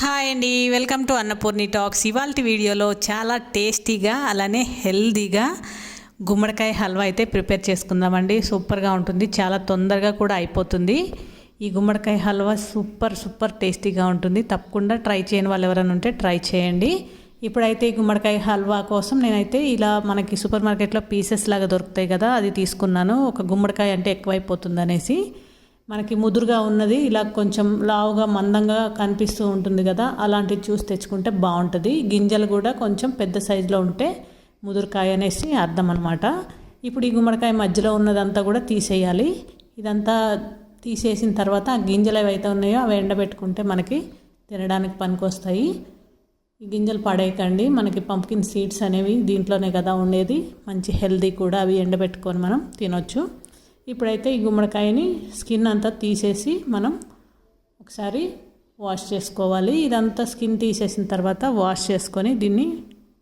Hi అండి. Welcome to Annapurni talks. ఇవాళ వీడియోలో చాలా టేస్టీగా అలానే హెల్దీగా గుమ్మడికాయ హల్వా అయితే ప్రిపేర్ చేసుకుందామండి. సూపర్గా ఉంటుంది. చాలా తొందరగా కూడా అయిపోతుంది. ఈ గుమ్మడికాయ హల్వా సూపర్ సూపర్ టేస్టీగా ఉంటుంది. తప్పకుండా ట్రై చేయని వాళ్ళు ఎవరైనా ఉంటే ట్రై చేయండి. ఇప్పుడైతే ఈ గుమ్మడికాయ హల్వా కోసం నేనైతే ఇలా మనకి సూపర్ మార్కెట్లో పీసెస్ లాగా దొరుకుతాయి కదా అది తీసుకున్నాను. ఒక గుమ్మడికాయ అంటే ఎక్కువైపోతుంది అనేసి. మనకి ముదురుగా ఉన్నది ఇలా కొంచెం లావుగా మందంగా కనిపిస్తూ ఉంటుంది కదా అలాంటివి చూసి తెచ్చుకుంటే బాగుంటుంది. గింజలు కూడా కొంచెం పెద్ద సైజులో ఉంటే ముదురుకాయ అనేసి అర్థం అనమాట ఇప్పుడు ఈ గుమ్మడికాయ మధ్యలో ఉన్నదంతా కూడా తీసేయాలి. ఇదంతా తీసేసిన తర్వాత ఆ గింజలు ఏవైతే ఉన్నాయో అవి ఎండబెట్టుకుంటే మనకి తినడానికి పనికొస్తాయి. ఈ గింజలు పడేయకండి. మనకి పంప్కిన్ సీడ్స్ అనేవి దీంట్లోనే కదా ఉండేది. మంచి హెల్దీ కూడా అవి ఎండబెట్టుకొని మనం తినొచ్చు. ఇప్పుడైతే ఈ గుమ్మడికాయని స్కిన్ అంతా తీసేసి మనం ఒకసారి వాష్ చేసుకోవాలి. ఇదంతా స్కిన్ తీసేసిన తర్వాత వాష్ చేసుకొని దీన్ని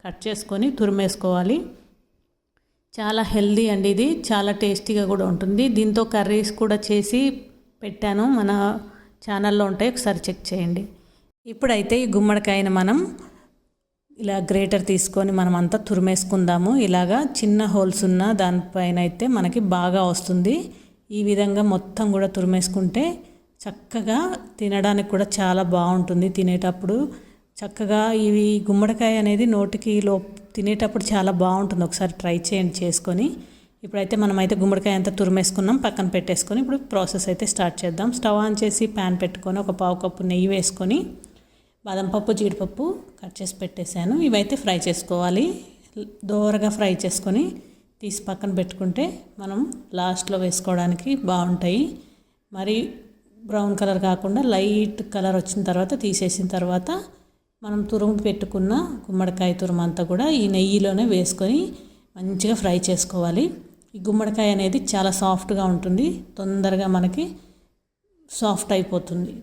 కట్ చేసుకొని తురిమేసుకోవాలి. చాలా హెల్దీ అండి ఇది. చాలా టేస్టీగా కూడా ఉంటుంది. దీంతో కర్రీస్ కూడా చేసి పెట్టాను. మన ఛానల్లో ఉంటాయి. ఒకసారి చెక్ చేయండి. ఇప్పుడైతే ఈ గుమ్మడికాయని మనం ఇలా గ్రేటర్ తీసుకొని మనం అంతా తురిమేసుకుందాము. ఇలాగా చిన్న హోల్స్ ఉన్న దానిపైన అయితే మనకి బాగా వస్తుంది. ఈ విధంగా మొత్తం కూడా తురిమేసుకుంటే చక్కగా తినడానికి కూడా చాలా బాగుంటుంది తినేటప్పుడు. చక్కగా ఇవి గుమ్మడికాయ అనేది నోటికి లో తినేటప్పుడు చాలా బాగుంటుంది. ఒకసారి ట్రై చేయండి చేసుకొని. ఇప్పుడైతే మనం అయితే గుమ్మడికాయ అంతా తురిమేసుకున్నాం. పక్కన పెట్టేసుకొని ఇప్పుడు ప్రాసెస్ అయితే స్టార్ట్ చేద్దాం. స్టవ్ ఆన్ చేసి ప్యాన్ పెట్టుకొని ఒక పావు కప్పు నెయ్యి వేసుకొని బాదం పప్పు జీడిపప్పు కట్ చేసి పెట్టేశాను. ఇవైతే ఫ్రై చేసుకోవాలి. దోరగా ఫ్రై చేసుకొని తీసి పక్కన పెట్టుకుంటే మనం లాస్ట్లో వేసుకోవడానికి బాగుంటాయి. మరి బ్రౌన్ కలర్ కాకుండా లైట్ కలర్ వచ్చిన తర్వాత తీసేసిన తర్వాత మనం తురుము పెట్టుకున్న గుమ్మడికాయ తురుము అంతా కూడా ఈ నెయ్యిలోనే వేసుకొని మంచిగా ఫ్రై చేసుకోవాలి. ఈ గుమ్మడికాయ అనేది చాలా సాఫ్ట్గా ఉంటుంది. తొందరగా మనకి సాఫ్ట్ అయిపోతుంది.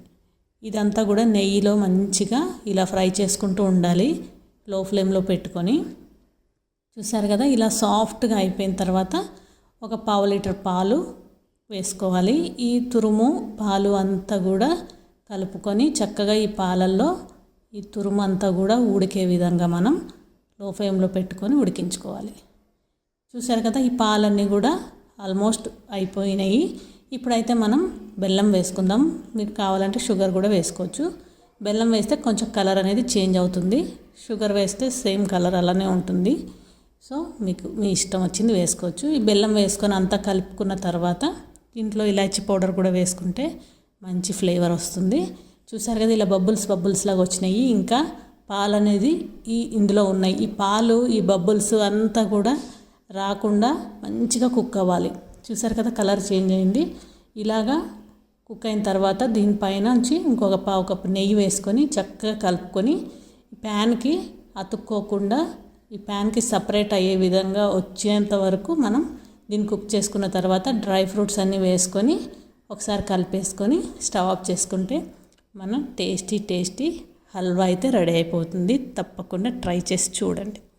ఇదంతా కూడా నెయ్యిలో మంచిగా ఇలా ఫ్రై చేసుకుంటూ ఉండాలి లో ఫ్లేమ్లో పెట్టుకొని. చూసారు కదా ఇలా సాఫ్ట్గా అయిపోయిన తర్వాత ఒక పావు లీటర్ పాలు వేసుకోవాలి. ఈ తురుము పాలు అంతా కూడా కలుపుకొని చక్కగా ఈ పాలల్లో ఈ తురుము అంతా కూడా ఉడికే విధంగా మనం లో ఫ్లేమ్లో పెట్టుకొని ఉడికించుకోవాలి. చూసారు కదా ఈ పాలన్నీ కూడా ఆల్మోస్ట్ అయిపోయినాయి. ఇప్పుడైతే మనం బెల్లం వేసుకుందాం. మీకు కావాలంటే షుగర్ కూడా వేసుకోవచ్చు. బెల్లం వేస్తే కొంచెం కలర్ అనేది చేంజ్ అవుతుంది. షుగర్ వేస్తే సేమ్ కలర్ అలానే ఉంటుంది. సో మీకు మీ ఇష్టం వచ్చింది వేసుకోవచ్చు. ఈ బెల్లం వేసుకొని అంతా కలుపుకున్న తర్వాత ఇంట్లో ఇలాచి పౌడర్ కూడా వేసుకుంటే మంచి ఫ్లేవర్ వస్తుంది. చూసారు కదా ఇలా బబుల్స్ బబుల్స్ లాగా వచ్చినాయి. ఇంకా పాలు అనేది ఈ ఇందులో ఉన్నాయి. ఈ పాలు ఈ బబుల్స్ అంతా కూడా రాకుండా మంచిగా కుక్ అవ్వాలి. చూసారు కదా కలర్ చేంజ్ అయింది. ఇలాగా కుక్ అయిన తర్వాత దీనిపైన నుంచి ఇంకొక పావు కప్పు నెయ్యి వేసుకొని చక్కగా కలుపుకొని ప్యాన్కి అతుక్కోకుండా ఈ ప్యాన్కి సపరేట్ అయ్యే విధంగా వచ్చేంత వరకు మనం దీన్ని కుక్ చేసుకున్న తర్వాత డ్రై ఫ్రూట్స్ అన్నీ వేసుకొని ఒకసారి కలిపేసుకొని స్టవ్ ఆఫ్ చేసుకుంటే మనం టేస్టీ టేస్టీ హల్వా అయితే రెడీ అయిపోతుంది. తప్పకుండా ట్రై చేసి చూడండి.